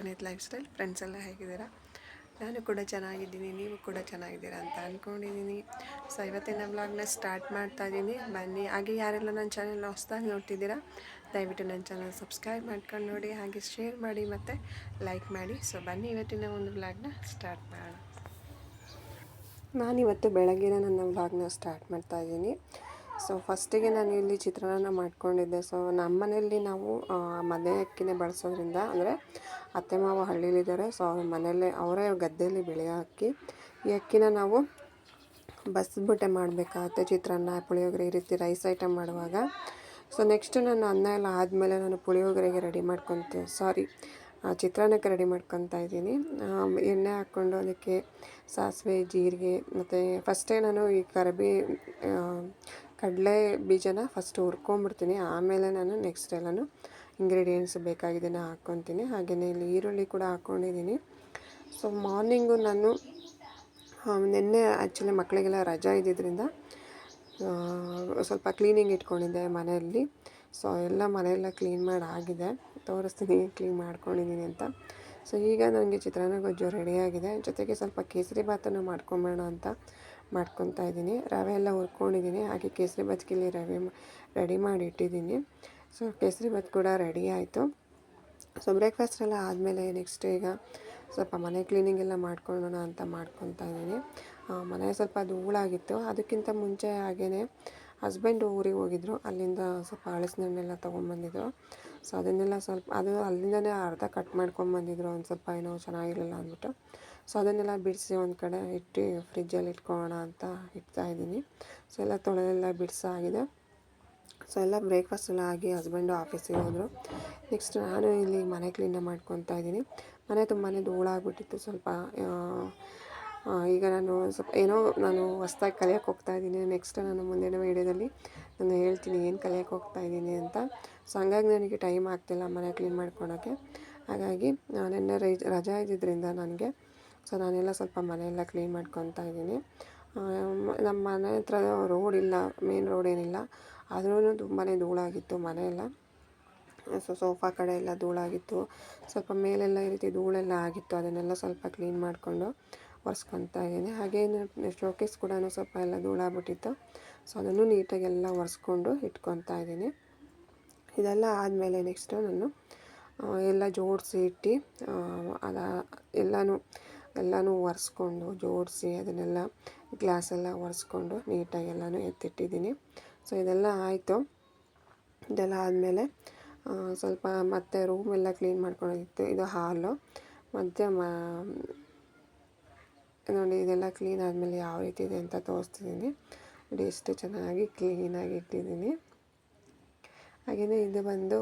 Puneeth life style friends ಎಲ್ಲ ಹೇಗಿದ್ದೀರಾ? ನಾನು ಕೂಡ ಚೆನ್ನಾಗಿದ್ದೀನಿ, ನೀವು ಕೂಡ ಚೆನ್ನಾಗಿದ್ದೀರಾ ಅಂತ ಅಂದ್ಕೊಂಡಿದ್ದೀನಿ ಸೊ ಇವತ್ತಿನ ವ್ಲಾಗ್ನ ಸ್ಟಾರ್ಟ್ ಮಾಡ್ತಾ ಇದ್ದೀನಿ ಬನ್ನಿ, ಹಾಗೆ ಯಾರೆಲ್ಲ ನನ್ನ ಚಾನೆಲ್ನ ಹೊಸ್ದಾಗಿ ನೋಡ್ತಿದ್ದೀರಾ, ದಯವಿಟ್ಟು ನನ್ನ ಚಾನಲ್ ಸಬ್ಸ್ಕ್ರೈಬ್ ಮಾಡ್ಕೊಂಡು ನೋಡಿ, ಹಾಗೆ ಶೇರ್ ಮಾಡಿ ಮತ್ತು ಲೈಕ್ ಮಾಡಿ. ಸೊ ಬನ್ನಿ, ಇವತ್ತಿನ ಒಂದು ವ್ಲಾಗ್ನ ಸ್ಟಾರ್ಟ್ ಮಾಡೋಣ. ನಾನಿವತ್ತು ಬೆಳಗ್ಗೆನ ನನ್ನ ವ್ಲಾಗ್ನ ಸ್ಟಾರ್ಟ್ ಮಾಡ್ತಾ ಇದ್ದೀನಿ ಸೊ ಫಸ್ಟಿಗೆ ನಾನು ಇಲ್ಲಿ ಚಿತ್ರಾನ್ನ ಮಾಡ್ಕೊಂಡಿದ್ದೆ. ಸೊ ನಮ್ಮ ಮನೆಯಲ್ಲಿ ನಾವು ಮನೆ ಅಕ್ಕಿನೇ ಬಳಸೋದ್ರಿಂದ, ಅಂದರೆ ಅತ್ತೆ ಮಾವ ಹಳ್ಳಿಲಿದ್ದಾರೆ. ಸೊ ಅವ್ರ ಮನೆಯಲ್ಲೇ, ಅವರೇ ಗದ್ದೆಯಲ್ಲಿ ಬೆಳೆಯೋ ಅಕ್ಕಿ ಈ ಅಕ್ಕಿನ ನಾವು ಬಸ್ಬಿಟ್ಟೆ ಮಾಡಬೇಕಾಗುತ್ತೆ ಚಿತ್ರಾನ್ನ, ಪುಳಿಯೋಗರೆ ಈ ರೀತಿ ರೈಸ್ ಐಟಮ್ ಮಾಡುವಾಗ. ಸೊ ನೆಕ್ಸ್ಟ್ ನಾನು ಅನ್ನ ಎಲ್ಲ ಆದಮೇಲೆ ನಾನು ಪುಳಿಯೋಗರೆಗೆ ರೆಡಿ ಮಾಡ್ಕೊತೆ ಸಾರಿ ಚಿತ್ರಾನ್ನಕ್ಕೆ ರೆಡಿ ಮಾಡ್ಕೊತಾ ಇದ್ದೀನಿ. ಎಣ್ಣೆ ಹಾಕ್ಕೊಂಡು ಅದಕ್ಕೆ ಸಾಸಿವೆ, ಜೀರಿಗೆ, ಮತ್ತು ಫಸ್ಟೇ ನಾನು ಈ ಕರಿಬೇ ಕಡಲೆ ಬೀಜನ ಫಸ್ಟ್ ಹುರ್ಕೊಂಬಿಡ್ತೀನಿ ಆಮೇಲೆ ನಾನು ನೆಕ್ಸ್ಟ್ ಎಲ್ಲನೂ ಇಂಗ್ರೀಡಿಯೆಂಟ್ಸ್ ಬೇಕಾಗಿದ್ದನ್ನು ಹಾಕ್ಕೊತೀನಿ. ಹಾಗೆಯೇ ಇಲ್ಲಿ ಈರುಳ್ಳಿ ಕೂಡ ಹಾಕ್ಕೊಂಡಿದ್ದೀನಿ ಸೊ ಮಾರ್ನಿಂಗು ನಾನು ನಿನ್ನೆ ಆ್ಯಕ್ಚುಲಿ ಮಕ್ಕಳಿಗೆಲ್ಲ ರಜಾ ಇದ್ದಿದ್ದರಿಂದ ಸ್ವಲ್ಪ ಕ್ಲೀನಿಂಗ್ ಇಟ್ಕೊಂಡಿದ್ದೆ ಮನೆಯಲ್ಲಿ. ಸೊ ಎಲ್ಲ ಮನೆಯೆಲ್ಲ ಕ್ಲೀನ್ ಮಾಡಿ ಆಗಿದೆ. ತೋರಿಸ್ತೀನಿ ಕ್ಲೀನ್ ಮಾಡ್ಕೊಂಡಿದ್ದೀನಿ ಅಂತ. ಸೊ ಈಗ ನನಗೆ ಚಿತ್ರಾನ್ನ ಗೊಜ್ಜು ರೆಡಿಯಾಗಿದೆ ಜೊತೆಗೆ ಸ್ವಲ್ಪ ಕೇಸರಿ ಭಾತನ್ನು ಮಾಡ್ಕೊಂಬೇಡ ಅಂತ ಮಾಡ್ಕೊತಾ ಇದ್ದೀನಿ. ರವೆ ಎಲ್ಲ ಹುರ್ಕೊಂಡಿದ್ದೀನಿ. ಹಾಗೆ ಕೇಸರಿ ಇಲ್ಲಿ ರವೆ ರೆಡಿ ಮಾಡಿ ಇಟ್ಟಿದ್ದೀನಿ. ಸೊ, ಕೇಸರಿ ಭಾತ್ ಕೂಡ ರೆಡಿ ಆಯಿತು. ಸೊ ಬ್ರೇಕ್ಫಾಸ್ಟ್ ಎಲ್ಲ ಆದಮೇಲೆ ನೆಕ್ಸ್ಟ್ ಈಗ ಸ್ವಲ್ಪ ಮನೆ ಕ್ಲೀನಿಂಗ್ ಎಲ್ಲ ಮಾಡ್ಕೊಳ್ಳೋಣ ಅಂತ ಮಾಡ್ಕೊತಾ ಇದ್ದೀನಿ. ಮನೆ ಸ್ವಲ್ಪ ಧೂಳಾಗಿತ್ತು. ಅದಕ್ಕಿಂತ ಮುಂಚೆ ಹಾಗೇ ಹಸ್ಬೆಂಡ್ ಊರಿಗೆ ಹೋಗಿದ್ರು. ಅಲ್ಲಿಂದ ಸ್ವಲ್ಪ ಹಳಸಿನಣ್ಣೆಲ್ಲ ತೊಗೊಂಬಂದಿದ್ರು ಸೊ ಅದನ್ನೆಲ್ಲ ಸ್ವಲ್ಪ ಅದು ಅಲ್ಲಿಂದಲೇ ಅರ್ಧ ಕಟ್ ಮಾಡ್ಕೊಂಬಂದಿದ್ರು ಒಂದು ಸ್ವಲ್ಪ ಏನೋ ಚೆನ್ನಾಗಿರಲಿಲ್ಲ ಅಂದ್ಬಿಟ್ಟು. ಸೊ ಅದನ್ನೆಲ್ಲ ಬಿಡಿಸಿ ಒಂದು ಕಡೆ ಇಟ್ಟು ಫ್ರಿಜ್ಜಲ್ಲಿ ಇಟ್ಕೊಳ್ಳೋಣ ಅಂತ ಇಡ್ತಾ ಇದ್ದೀನಿ. ಸೊ ಎಲ್ಲ ತೊಳೆದೆಲ್ಲ ಬಿಡಿಸಾಗಿದೆ. ಸೊ ಎಲ್ಲ ಬ್ರೇಕ್ಫಾಸ್ಟ್ ಎಲ್ಲ ಆಗಿ ಹಸ್ಬೆಂಡು ಆಫೀಸಿಗೆ ಹೋದರು. ನೆಕ್ಸ್ಟ್ ನಾನು ಇಲ್ಲಿ ಮನೆ ಕ್ಲೀನ ಮಾಡ್ಕೊತಾ ಇದ್ದೀನಿ. ಮನೆ ತುಂಬಾ ಧೂಳಾಗ್ಬಿಟ್ಟಿತ್ತು ಸ್ವಲ್ಪ ಈಗ ನಾನು ಸ್ವಲ್ಪ ಏನೋ ನಾನು ಹೊಸ್ದಾಗಿ ಕಲಿಯೋಕ್ಕೆ ಹೋಗ್ತಾ ಇದ್ದೀನಿ. ನೆಕ್ಸ್ಟ್ ನಾನು ಮುಂದಿನ ವೀಡಿಯೋದಲ್ಲಿ ನಾನು ಹೇಳ್ತೀನಿ, ಏನು ಕಲಿಯೋಕೆ ಹೋಗ್ತಾ ಇದ್ದೀನಿ ಅಂತ. ಸೊ ಹಂಗಾಗಿ ನನಗೆ ಟೈಮ್ ಆಗ್ತಿಲ್ಲ ಮನೆ ಕ್ಲೀನ್ ಮಾಡ್ಕೊಳೋಕ್ಕೆ. ಹಾಗಾಗಿ ನಿನ್ನೆ ರೈ- ರಜಾ ಇದ್ದಿದ್ದರಿಂದ ನನಗೆ. ಸೊ ನಾನೆಲ್ಲ ಸ್ವಲ್ಪ ಮನೆಯೆಲ್ಲ ಕ್ಲೀನ್ ಮಾಡ್ಕೊತಾ ಇದ್ದೀನಿ. ನಮ್ಮ ಮನೆ ಹತ್ರ ರೋಡ್ ಇಲ್ಲ ಮೇನ್ ರೋಡ್ ಏನಿಲ್ಲ. ಆದ್ರೂ ತುಂಬಾ ಧೂಳಾಗಿತ್ತು ಮನೆಯೆಲ್ಲ. ಸೊ ಸೋಫಾ ಕಡೆ ಎಲ್ಲ ಧೂಳಾಗಿತ್ತು. ಸ್ವಲ್ಪ ಮೇಲೆಲ್ಲ ಈ ರೀತಿ ಧೂಳೆಲ್ಲ ಆಗಿತ್ತು, ಅದನ್ನೆಲ್ಲ ಸ್ವಲ್ಪ ಕ್ಲೀನ್ ಮಾಡಿಕೊಂಡು. ಒರೆಸ್ಕೊತಾ ಇದ್ದೀನಿ ಹಾಗೆ ಶೋಕೇಸ್ ಕೂಡ ಸ್ವಲ್ಪ ಎಲ್ಲ ಧೂಳಾಗ್ಬಿಟ್ಟಿತ್ತು. ಸೊ ಅದನ್ನು ನೀಟಾಗಿ ಎಲ್ಲ ಒರೆಸ್ಕೊಂಡು ಇಟ್ಕೊತಾ ಇದ್ದೀನಿ ಇದೆಲ್ಲ ಆದಮೇಲೆ ನೆಕ್ಸ್ಟು ನಾನು ಎಲ್ಲ ಜೋಡಿಸಿ ಇಟ್ಟು ಅದ ಎಲ್ಲನೂ ಎಲ್ಲನೂ ಒರೆಸ್ಕೊಂಡು ಜೋಡಿಸಿ ಅದನ್ನೆಲ್ಲ ಗ್ಲಾಸೆಲ್ಲ ಒರೆಸ್ಕೊಂಡು ನೀಟಾಗಿ ಎಲ್ಲನೂ ಎತ್ತಿಟ್ಟಿದ್ದೀನಿ. ಸೊ ಇದೆಲ್ಲ ಆಯಿತು. ಇದೆಲ್ಲ ಆದಮೇಲೆ ಸ್ವಲ್ಪ ಮತ್ತೆ ರೂಮೆಲ್ಲ ಕ್ಲೀನ್ ಮಾಡ್ಕೊಂಡಿತ್ತು ಇದು ಹಾಲು ಮತ್ತು ನೋಡಿ, ಇದೆಲ್ಲ ಕ್ಲೀನ್ ಆದಮೇಲೆ ಯಾವ ರೀತಿ ಇದೆ ಅಂತ ತೋರಿಸ್ತಿದ್ದೀನಿ ನೋಡಿ, ಎಷ್ಟು ಚೆನ್ನಾಗಿ ಕ್ಲೀನಾಗಿ ಇಟ್ಟಿದ್ದೀನಿ ಹಾಗೆಯೇ ಇದು ಬಂದು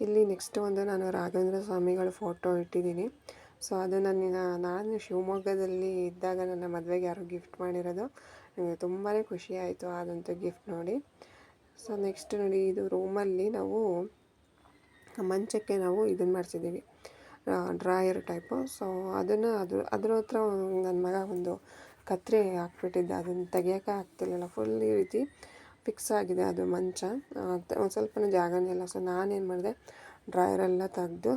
ಇಲ್ಲಿ ನೆಕ್ಸ್ಟ್ ಒಂದು ನಾನು ರಾಘವೇಂದ್ರ ಸ್ವಾಮಿಗಳ ಫೋಟೋ ಇಟ್ಟಿದ್ದೀನಿ ಸೊ ಅದು ನನ್ನ, ನಾನು ಶಿವಮೊಗ್ಗದಲ್ಲಿ ಇದ್ದಾಗ ನನ್ನ ಮದುವೆಗೆ ಯಾರು ಗಿಫ್ಟ್ ಮಾಡಿರೋದು. ನನಗೆ ತುಂಬಾ ಖುಷಿ ಆಯಿತು ಅದಂತೂ ಗಿಫ್ಟ್ ನೋಡಿ. ಸೊ ನೆಕ್ಸ್ಟ್ ನೋಡಿ, ಇದು ರೂಮಲ್ಲಿ ನಾವು, ಮಂಚಕ್ಕೆ ನಾವು ಇದನ್ನು ಮಾಡಿಸಿದ್ದೀವಿ ಡ್ರಾಯರ್ ಟೈಪು. ಸೊ ಅದನ್ನು ಅದು ಅದ್ರ ಹತ್ರ ನನ್ನ ಮಗ ಒಂದು ಕತ್ರಿ ಹಾಕ್ಬಿಟ್ಟಿದ್ದೆ. ಅದನ್ನು ತೆಗಿಯೋಕೆ ಆಗ್ತಿರ್ಲಿಲ್ಲ. ಫುಲ್ ಈ ರೀತಿ ಫಿಕ್ಸ್ ಆಗಿದೆ ಅದು ಮಂಚ. ಒಂದು ಸ್ವಲ್ಪನೂ ಜಾಗನೇ ಸೊ ನಾನೇನು ಮಾಡಿದೆ ಡ್ರಾಯರೆಲ್ಲ ತೆಗೆದು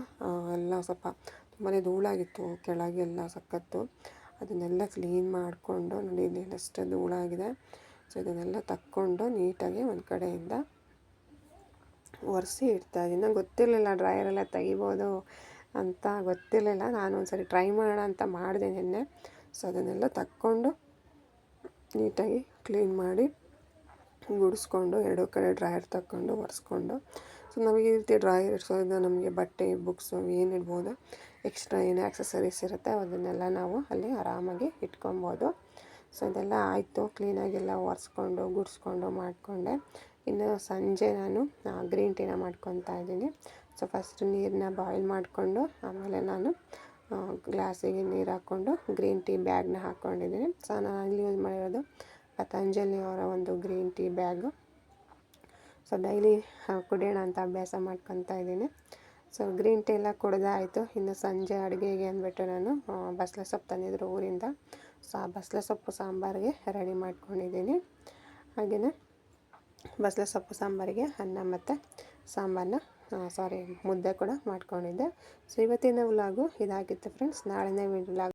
ಎಲ್ಲ ಸ್ವಲ್ಪ ತುಂಬಾ ಧೂಳಾಗಿತ್ತು ಕೆಳಗೆಲ್ಲ ಸಖತ್ತು. ಅದನ್ನೆಲ್ಲ ಕ್ಲೀನ್ ಮಾಡಿಕೊಂಡು, ನೋಡಿ, ಇಲ್ಲಿ ಎಷ್ಟು ಧೂಳಾಗಿದೆ. ಸೊ ಇದನ್ನೆಲ್ಲ ತಕ್ಕೊಂಡು ನೀಟಾಗಿ ಒಂದು ಕಡೆಯಿಂದ ಒರೆಸಿ ಇಡ್ತಾ ಇದ್ದೀನಿ. ನಂಗೆ ಗೊತ್ತಿರಲಿಲ್ಲ ಡ್ರಾಯರೆಲ್ಲ ತೆಗಿಬೋದು ಅಂತ ಗೊತ್ತಿರಲಿಲ್ಲ. ನಾನು ಒಂದ್ಸರಿ ಟ್ರೈ ಮಾಡೋಣ ಅಂತ ಮಾಡಿದೆ ನಿನ್ನೆ. ಸೊ ಅದನ್ನೆಲ್ಲ ತಕ್ಕೊಂಡು ನೀಟಾಗಿ ಕ್ಲೀನ್ ಮಾಡಿ ಗುಡಿಸ್ಕೊಂಡು ಎರಡೂ ಕಡೆ ಡ್ರಾಯರ್ ತಕ್ಕೊಂಡು ಒರೆಸ್ಕೊಂಡು. ಸೊ ನಮಗೆ ಈ ರೀತಿ ಡ್ರಾಯರ್ ಇಡ್ಸೋದ್ರಿಂದ ನಮಗೆ ಬಟ್ಟೆ ಬುಕ್ಸು ಏನು ಇಡ್ಬೋದು ಎಕ್ಸ್ಟ್ರಾ ಏನು ಆಕ್ಸಸರೀಸ್ ಇರುತ್ತೆ ಅದನ್ನೆಲ್ಲ ನಾವು ಅಲ್ಲಿ ಆರಾಮಾಗಿ ಇಟ್ಕೊಬೋದು. ಸೊ ಇದೆಲ್ಲ ಆಯಿತು. ಕ್ಲೀನಾಗೆಲ್ಲ ಒರೆಸ್ಕೊಂಡು, ಗುಡಿಸ್ಕೊಂಡು ಮಾಡಿಕೊಂಡೆ. ಇನ್ನು ಸಂಜೆ ನಾನು ಗ್ರೀನ್ ಟೀನ ಮಾಡ್ಕೊತಾ ಇದ್ದೀನಿ. ಸೊ ಫಸ್ಟ್ ನೀರನ್ನ ಬಾಯ್ಲ್ ಮಾಡಿಕೊಂಡು, ಆಮೇಲೆ ನಾನು ಗ್ಲಾಸಿಗೆ ನೀರು ಹಾಕ್ಕೊಂಡು ಗ್ರೀನ್ ಟೀ ಬ್ಯಾಗ್ನ ಹಾಕ್ಕೊಂಡಿದ್ದೀನಿ ಸೊ ನಾನು ಅಲ್ಲಿ ಯೂಸ್ ಮಾಡಿರೋದು ಪತಂಜಲಿ ಅವರ ಒಂದು green tea bag so daily ಕುಡಿಯೋಣ ಅಂತ ಅಭ್ಯಾಸ ಮಾಡ್ಕೊತಾ ಇದ್ದೀನಿ. ಸೊ ಗ್ರೀನ್ ಟೀ ಎಲ್ಲ ಕುಡ್ದಾಯಿತು ಇನ್ನು ಸಂಜೆ ಅಡುಗೆಗೆ ಅಂದ್ಬಿಟ್ಟು ನಾನು ಬಸಳೆ ಸೊಪ್ಪು ತಂದಿದ್ರು ಊರಿಂದ. ಸೊ ಆ ಬಸಳೆ ಸೊಪ್ಪು ಸಾಂಬಾರಿಗೆ ರೆಡಿ ಮಾಡ್ಕೊಂಡಿದ್ದೀನಿ. ಹಾಗೆಯೇ ಬಸಳೆ ಸೊಪ್ಪು ಸಾಂಬಾರಿಗೆ ಅನ್ನ ಮತ್ತು ಸಾಂಬಾರನ್ನ ಸಾರಿ ಮುದ್ದೆ ಕೂಡ ಮಾಡ್ಕೊಂಡಿದ್ದೆ. ಸೊ ಇವತ್ತಿನ ವ್ಲಾಗು ಇದಾಗಿತ್ತು ಫ್ರೆಂಡ್ಸ್ ನಾಳೆನೇ ವ್ಲಾಗ್